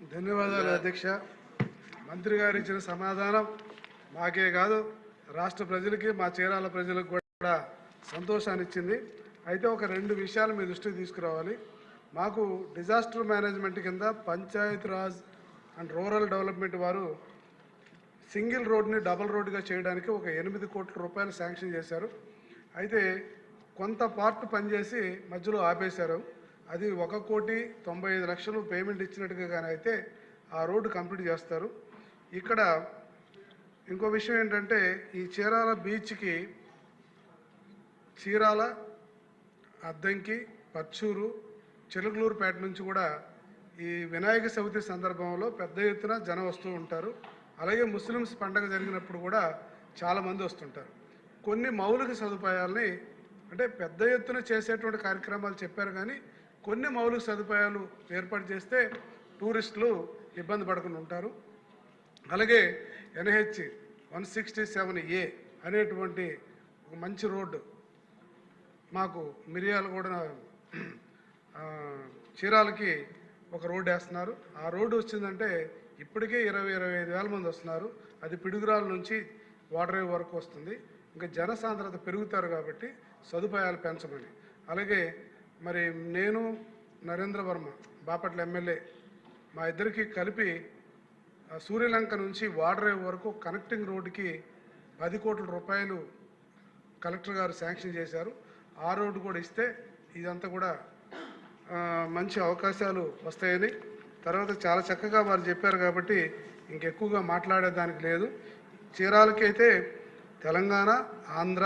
ధన్యవాదాలు అధ్యక్ష. మంత్రి గారు ఇచ్చిన సమాధానం మాకే కాదు రాష్ట్ర ప్రజలకి మా చీరాల ప్రజలకు కూడా సంతోషాన్ని ఇచ్చింది. అయితే ఒక రెండు విషయాలు మీ దృష్టికి తీసుకురావాలి. మాకు డిజాస్టర్ మేనేజ్మెంట్ కింద Panchayat Raj and rural development వారు సింగిల్ రోడ్ని డబుల్ రోడ్డుగా చేయడానికి ఒక ఎనిమిది కోట్ల రూపాయలు శాంక్షన్ చేశారు. అయితే కొంత పార్ట్ పనిచేసి మధ్యలో ఆపేశారు. అది ఒక కోటి తొంభై ఐదు లక్షలు పేమెంట్ ఇచ్చినట్టుగా కానీ అయితే ఆ రోడ్డు కంప్లీట్ చేస్తారు. ఇక్కడ ఇంకో విషయం ఏంటంటే ఈ చీరాల బీచ్కి చీరాల అద్దంకి పచ్చూరు చిలుకలూరుపేట నుంచి కూడా ఈ వినాయక చవితి సందర్భంలో పెద్ద ఎత్తున జనం వస్తూ ఉంటారు. అలాగే ముస్లిమ్స్ పండగ జరిగినప్పుడు కూడా చాలామంది వస్తుంటారు. కొన్ని మౌలిక సదుపాయాల్ని అంటే పెద్ద ఎత్తున చేసేటువంటి కార్యక్రమాలు చెప్పారు కానీ కొన్ని మౌలిక సదుపాయాలు ఏర్పాటు చేస్తే టూరిస్టులు ఇబ్బంది పడకుండా ఉంటారు. అలాగే NH one sixty seven A అనేటువంటి ఒక మంచి రోడ్డు మాకు మిరియాలు కూడా చీరాలకి ఒక రోడ్డు వేస్తున్నారు. ఆ రోడ్డు వచ్చిందంటే ఇప్పటికే ఇరవై ఇరవై ఐదు వేల మంది వస్తున్నారు. అది పిడుగురాల నుంచి వాటర్ వరకు వస్తుంది. ఇంకా జనసాంద్రత పెరుగుతారు కాబట్టి సదుపాయాలు పెంచమని. అలాగే మరి నేను నరేంద్ర వర్మ బాపట్ల ఎమ్మెల్యే మా ఇద్దరికి కలిపి సూర్యలంక నుంచి వాటర్ వరకు కనెక్టింగ్ రోడ్డుకి పది కోట్ల రూపాయలు కలెక్టర్ గారు శాంక్షన్ చేశారు. ఆ రోడ్డు కూడా ఇస్తే ఇదంతా కూడా మంచి అవకాశాలు వస్తాయని. తర్వాత చాలా చక్కగా వారు చెప్పారు కాబట్టి ఇంకెక్కువగా మాట్లాడేదానికి లేదు. చీరాలకైతే తెలంగాణ ఆంధ్ర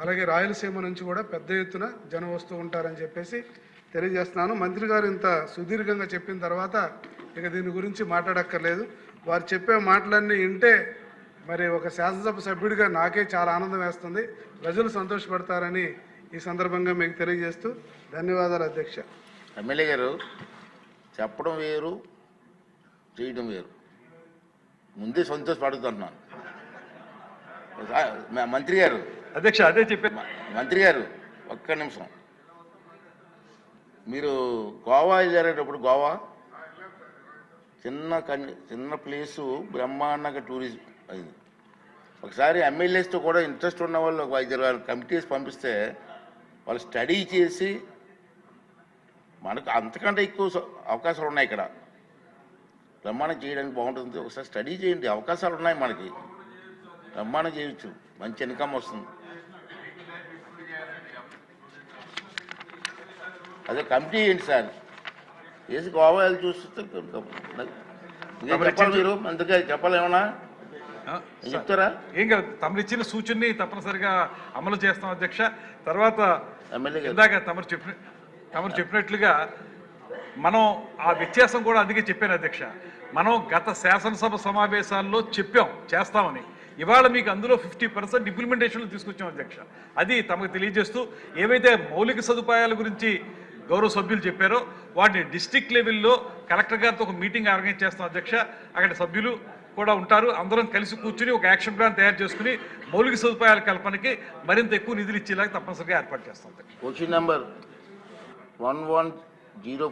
అలాగే రాయలసీమ నుంచి కూడా పెద్ద ఎత్తున జనం వస్తూ ఉంటారని చెప్పేసి తెలియజేస్తున్నాను. మంత్రి గారు ఇంత సుదీర్ఘంగా చెప్పిన తర్వాత ఇక దీని గురించి మాట్లాడక్కర్లేదు. వారు చెప్పే మాటలన్నీ వింటే మరి ఒక శాసనసభ సభ్యుడిగా నాకే చాలా ఆనందం వేస్తుంది. ప్రజలు సంతోషపడతారని ఈ సందర్భంగా మీకు తెలియజేస్తూ ధన్యవాదాలు అధ్యక్ష. ఎమ్మెల్యే గారు చెప్పడం వేరు చేయడం వేరు. ముందే సంతోషపడుతున్నాను. మంత్రి గారు అధ్యక్ష అదే చెప్పాను మంత్రి గారు ఒక్క నిమిషం. మీరు గోవా వెళ్ళారేటప్పుడు గోవా? చిన్న కన్ చిన్న ప్లేసు బ్రహ్మాండంగా టూరిజం అయింది ఒకసారి ఎమ్మెల్యేస్తో కూడా ఇంట్రెస్ట్ ఉన్న వాళ్ళు ఒక ఐదు వాళ్ళు కమిటీస్ పంపిస్తే వాళ్ళు స్టడీ చేసి మనకు అంతకంటే ఎక్కువ అవకాశాలు ఉన్నాయి ఇక్కడ. బ్రహ్మాండం చేయడానికి బాగుంటుంది. ఒకసారి స్టడీ చేయండి. అవకాశాలు ఉన్నాయి మనకి. బ్రహ్మాండం చేయొచ్చు. మంచి ఇన్కమ్ వస్తుంది. అదే కమిటీ ఏంటి సార్. వేసి గోవా వెళ్ళి చూస్తే మీరు? అందుకే చెప్పాలి ఏమన్నా? ఆ, ఏం చెప్తారా? ఏం కాదు తమరు ఇచ్చిన సూచనని తప్పనిసరిగా అమలు చేస్తాం అధ్యక్ష. తర్వాత ఇందాక తమరు చెప్పిన తమరు చెప్పినట్లుగా మనం ఆ వ్యత్యాసం కూడా అందుకే చెప్పాను అధ్యక్ష. మనం గత శాసనసభ సమావేశాల్లో చెప్పాం చేస్తామని. ఇవాళ మీకు అందులో ఫిఫ్టీ పర్సెంట్ ఇంప్లిమెంటేషన్లు తీసుకొచ్చాం అధ్యక్ష. అది తమకు తెలియజేస్తూ ఏవైతే మౌలిక సదుపాయాల గురించి గౌరవ సభ్యులు చెప్పారో. వాటిని డిస్టిక్ లెవెల్లో కలెక్టర్ గారితో ఒక మీటింగ్ ఆర్గనైజ్ చేస్తాం అధ్యక్ష. అక్కడ సభ్యులు కూడా ఉంటారు. అందరం కలిసి కూర్చుని ఒక యాక్షన్ ప్లాన్ తయారు చేసుకుని మౌలిక సదుపాయాల కల్పనకి మరింత ఎక్కువ నిధులు ఇచ్చేలాగా తప్పనిసరిగా ఏర్పాటు చేస్తాం question number one one zero